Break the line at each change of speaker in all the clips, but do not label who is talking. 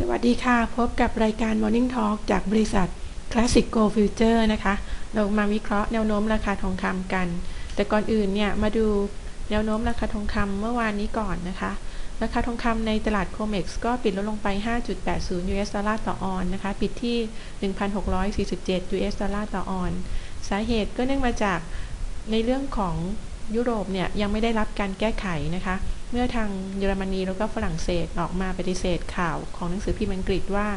สวัสดีค่ะ พบกับรายการ Morning Talk จากบริษัท Classic Go Future นะคะ เรามาวิเคราะห์แนวโน้มราคาทองคำกัน แต่ก่อนอื่นเนี่ย มาดูแนวโน้มราคาทองคำเมื่อวานนี้ก่อนนะคะ ราคาทองคำในตลาด COMEX ก็ปิดลดลงไป 5.80 US ดอลลาร์ต่อออนนะคะ ปิดที่ 1,647 US ดอลลาร์ต่อออน สาเหตุก็เนื่องมาจากในเรื่องของยุโรปเนี่ยยังไม่ได้รับการแก้ไขนะคะ เมื่อทางเยอรมนีแล้วก็ฝรั่งเศสออกมาปฏิเสธข่าวของหนังสือพิมพ์อังกฤษว่า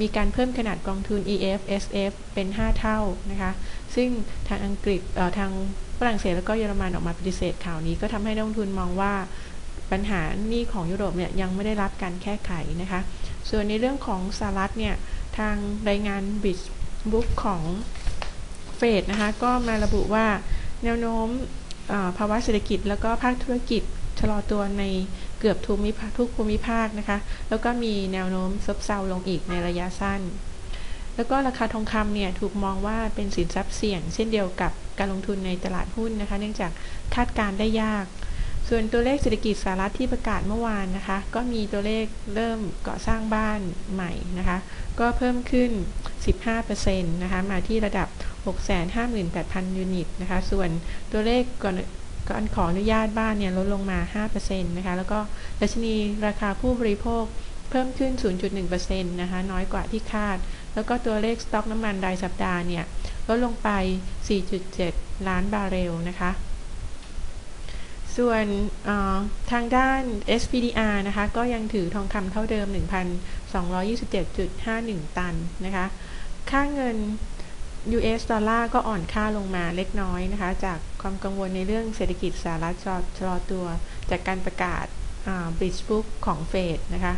มีการเพิ่มขนาดกองทุน EF SF เป็น 5 เท่านะคะ ซึ่งทางอังกฤษทางฝรั่งเศสแล้วก็เยอรมันออกมาปฏิเสธข่าวนี้ ก็ทำให้นักลงทุนมองว่าปัญหาหนี้ของยุโรปเนี่ยยังไม่ได้รับการแก้ไขนะคะ ส่วนในเรื่องของสหรัฐเนี่ยทางรายงานบิชบุ๊กของเฟดนะคะก็มาระบุว่าแนวโน้มภาวะเศรษฐกิจแล้วก็ภาคธุรกิจ ชะลอตัวในเกือบทุกมิทุกภูมิภาคนะคะ แล้วก็มีแนวโน้มซบเซาลงอีกในระยะสั้น แล้วก็ราคาทองคำเนี่ยถูกมองว่าเป็นสินทรัพย์เสี่ยง เช่นเดียวกับการลงทุนในตลาดหุ้นนะคะ เนื่องจากคาดการได้ยาก ส่วนตัวเลขเศรษฐกิจสหรัฐที่ประกาศเมื่อวานนะคะ ก็มีตัวเลขเริ่มก่อสร้างบ้านใหม่นะคะ ก็เพิ่มขึ้น 15%นะคะ มาที่ระดับ 658,000 ยูนิตนะคะ ส่วนตัวเลขก่อน การขออนุญาตบ้านเนี่ยลดลงมา 5%นะคะ แล้วก็ดัชนีราคาผู้บริโภคเพิ่มขึ้น 0.1%นะคะ น้อยกว่าที่คาด แล้วก็ตัวเลขสต็อกน้ำมันรายสัปดาห์เนี่ยลดลงไป 4.7 ล้านบาร์เรลนะคะ ส่วนทางด้าน SPDR นะคะ ก็ยังถือทองคำเท่าเดิม 1,227.51 ตันนะคะ ค่าเงิน US ดอลลาร์ก็อ่อนค่าลงมาเล็กน้อยนะคะ จาก ความกังวลในเรื่องเศรษฐกิจสหรัฐชะลอตัว จากการประกาศบริดจ์บุ๊กของเฟดนะคะ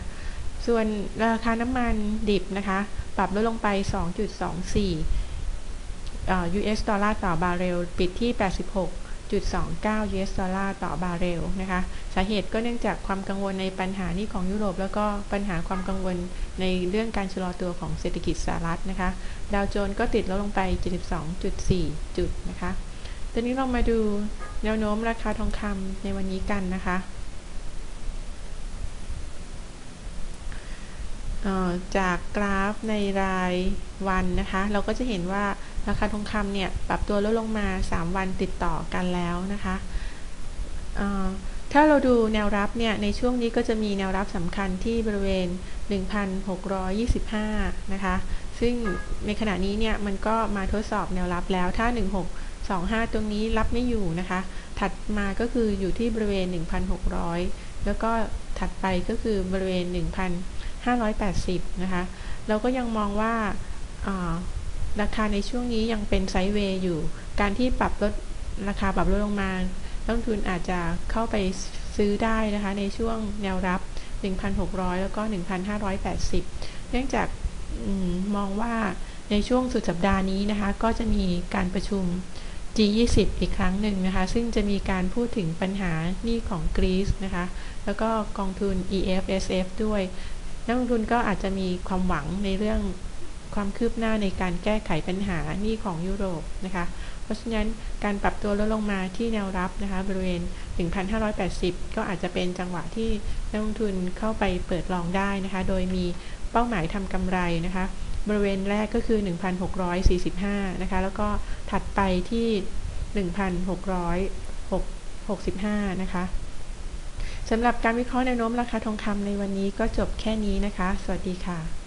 ส่วนราคาน้ำมันดิบนะคะ ปรับลดลงไป 2.24 US ดอลลาร์ต่อบาร์เรล ปิดที่ 86.29 US ดอลลาร์ต่อบาร์เรลนะคะ สาเหตุก็เนื่องจากความกังวลในปัญหานี้ของยุโรป แล้วก็ปัญหาความกังวลในเรื่องการชะลอตัวของเศรษฐกิจสหรัฐนะคะ ดาวโจนส์ก็ติดลดลงไป 72.4 จุดนะคะ ตอนนี้เรามาดูแนวโน้มราคาทองคำในวันนี้กันนะคะจากกราฟในรายวันนะคะ เราก็จะเห็นว่าราคาทองคำเนี่ยปรับตัวลดลงมา 3 วันติดต่อกันแล้วนะคะถ้าเราดูแนวรับเนี่ยในช่วงนี้ก็จะมีแนวรับสำคัญที่บริเวณ 1,625 นะคะ ซึ่งในขณะนี้เนี่ยมันก็มาทดสอบแนวรับแล้วถ้า 25 ตรงนี้รับไม่อยู่นะคะ ถัดมาก็คืออยู่ที่บริเวณ 1,600 แล้วก็ถัดไปก็คือบริเวณ 1,580 นะคะ เราก็ยังมองว่าราคาในช่วงนี้ยังเป็นไซด์เวย์อยู่ การที่ปรับลดราคาปรับลดลงมานักลงทุนอาจจะเข้าไปซื้อได้นะคะ ในช่วงแนวรับ 1,600 แล้วก็ 1,580 เนื่องจากอมองว่าในช่วงสุดสัปดาห์นี้นะคะ ก็จะมีการประชุม G20 อีกครั้งหนึ่งนะคะ ซึ่งจะมีการพูดถึงปัญหาหนี้ของกรีซนะคะ แล้วก็กองทุน EFSF ด้วย นักลงทุนก็อาจจะมีความหวังในเรื่องความคืบหน้าในการแก้ไขปัญหาหนี้ของยุโรปนะคะ เพราะฉะนั้นการปรับตัวลดลงมาที่แนวรับนะคะบริเวณ 1,580 ก็อาจจะเป็นจังหวะที่นักลงทุนเข้าไปเปิดลองได้นะคะ โดยมีเป้าหมายทำกำไรนะคะ บริเวณแรกก็คือ 1,645 นะคะ แล้วก็ถัดไปที่ 1,665 นะคะสำหรับการวิเคราะห์แนวโน้มราคาทองคำในวันนี้ก็จบแค่นี้นะคะ สวัสดีค่ะ